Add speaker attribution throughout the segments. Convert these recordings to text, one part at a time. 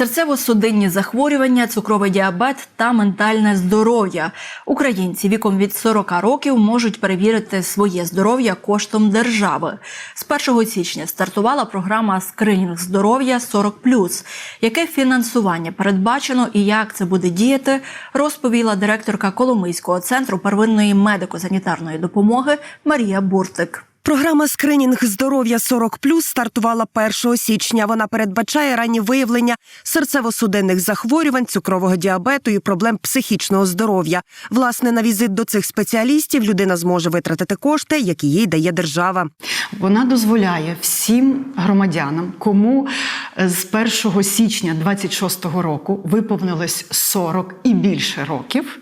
Speaker 1: серцево-судинні захворювання, цукровий діабет та ментальне здоров'я. Українці віком від 40 років можуть перевірити своє здоров'я коштом держави. З 1 січня стартувала програма Скринінг здоров'я 40+. Яке фінансування передбачено і як це буде діяти, розповіла директорка Коломийського центру первинної медико-санітарної допомоги Марія Буртик.
Speaker 2: Програма скринінг здоров'я 40 стартувала 1 січня. Вона передбачає раннє виявлення серцево-судинних захворювань, цукрового діабету і проблем психічного здоров'я. Власне, на візит до цих спеціалістів людина зможе витратити кошти, які їй дає держава.
Speaker 3: Вона дозволяє всім громадянам, кому е, з 1 січня 26 року виповнилось 40 і більше років,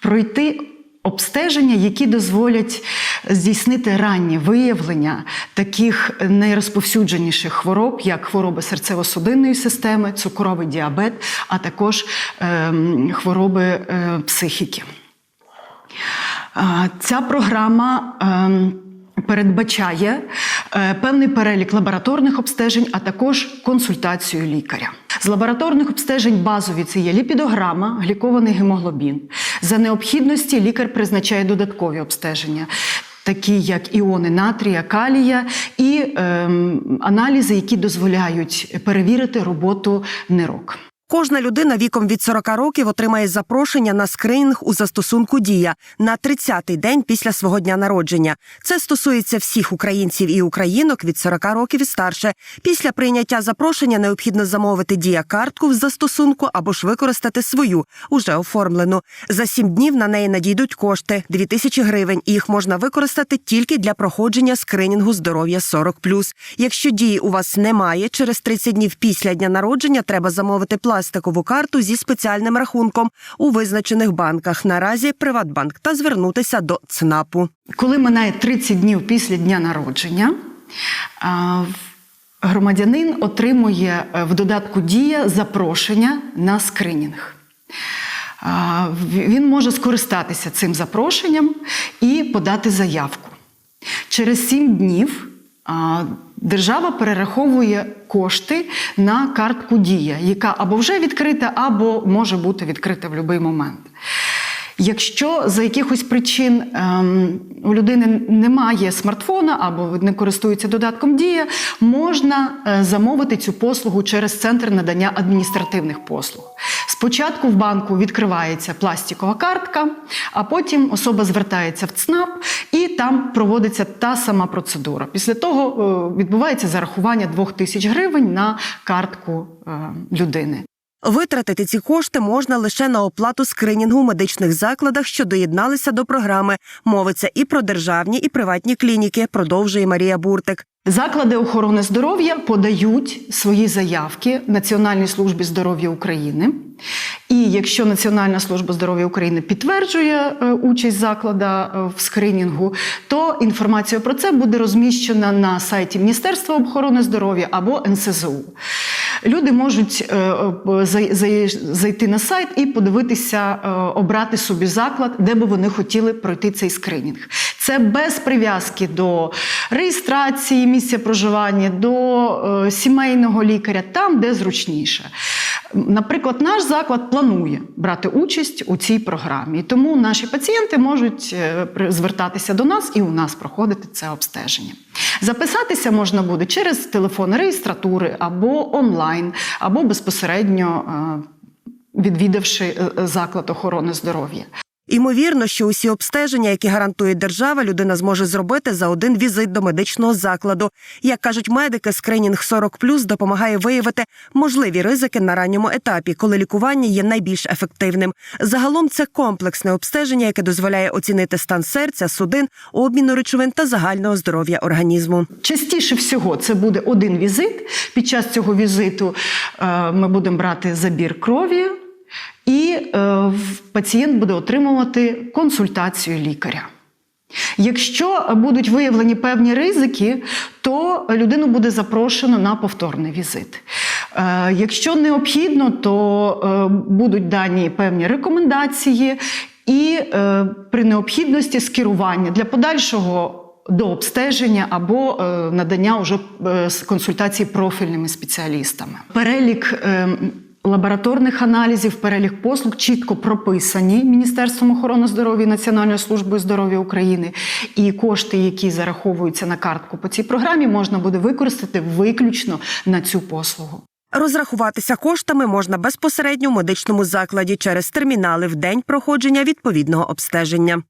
Speaker 3: пройти обстеження, які дозволять здійснити раннє виявлення таких найрозповсюдженіших хвороб, як хвороби серцево-судинної системи, цукровий діабет, а також ем, хвороби е, психіки. Ця програма ем, передбачає е, певний перелік лабораторних обстежень, а також консультацію лікаря. З лабораторних обстежень базові це є ліпідограма, глікований гемоглобін. За необхідності лікар призначає додаткові обстеження. Такі як іони натрія, калія і е, аналізи, які дозволяють перевірити роботу нирок.
Speaker 2: Кожна людина віком від 40 років отримає запрошення на скринінг у застосунку Дія на 30-й день після свого дня народження. Це стосується всіх українців і українок від 40 років і старше. Після прийняття запрошення необхідно замовити дія картку в застосунку або ж використати свою, уже оформлену. За сім днів на неї надійдуть кошти 2000 гривень, і їх можна використати тільки для проходження скринінгу здоров'я 40+. Якщо дії у вас немає, через 30 днів після дня народження треба замовити пластикову карту зі спеціальним рахунком у визначених банках. Наразі Приватбанк та звернутися до ЦНАПу.
Speaker 3: Коли минає 30 днів після дня народження, громадянин отримує е, в додатку Дія запрошення на скринінг. Він може скористатися цим запрошенням і подати заявку. Через 7 днів держава перераховує кошти на картку Дія, яка або вже відкрита, або може бути відкрита в будь-який момент. Якщо за якихось причин ем, у людини немає смартфона або не користується додатком Дія, можна е, замовити цю послугу через центр надання адміністративних послуг. Спочатку в банку відкривається пластикова картка, а потім особа звертається в ЦНАП і там проводиться та сама процедура. Після того е, відбувається зарахування 2000 гривень на картку е, людини.
Speaker 2: Витратити ці кошти можна лише на оплату скринінгу в медичних закладах, що доєдналися до програми. Мовиться і про державні, і приватні клініки. Продовжує Марія Буртик.
Speaker 3: Заклади охорони здоров'я подають свої заявки Національній службі здоров'я України. І якщо Національна служба здоров'я України підтверджує е, участь заклада е, в скринінгу, то інформація про це буде розміщена на сайті Міністерства охорони здоров'я або НСЗУ. Люди можуть е, е, зай- зай- зайти на сайт і подивитися, е, обрати собі заклад, де би вони хотіли пройти цей скринінг. Це без прив'язки до реєстрації місця проживання, до сімейного лікаря, там, де зручніше. Наприклад, наш заклад планує брати участь у цій програмі, і тому наші пацієнти можуть е, звертатися до нас і у нас проходити це обстеження. Записатися можна буде через телефон реєстратури або онлайн, або безпосередньо е, відвідавши е, заклад охорони здоров'я.
Speaker 2: Імовірно, що усі обстеження, які гарантує держава, людина зможе зробити за один візит до медичного закладу. Як кажуть медики, скринінг 40+, допомагає виявити можливі ризики на ранньому етапі, коли лікування є найбільш ефективним. Загалом це комплексне обстеження, яке дозволяє оцінити стан серця, судин, обміну речовин та загального здоров'я організму.
Speaker 3: Частіше всього це буде один візит. Під час цього візиту е, ми будемо брати забір крові, і е, пацієнт буде отримувати консультацію лікаря. Якщо будуть виявлені певні ризики, то людину буде запрошено на повторний візит. Е, Якщо необхідно, то е, будуть дані певні рекомендації, і е, при необхідності скерування для подальшого до обстеження або надання уже з консультацій профільними спеціалістами. Перелік е, лабораторних аналізів, перелік послуг чітко прописані Міністерством охорони здоров'я і Національною службою здоров'я України. І кошти, які зараховуються на картку по цій програмі, можна буде використати виключно на цю послугу.
Speaker 2: Розрахуватися коштами можна безпосередньо в медичному закладі через термінали в день проходження відповідного обстеження.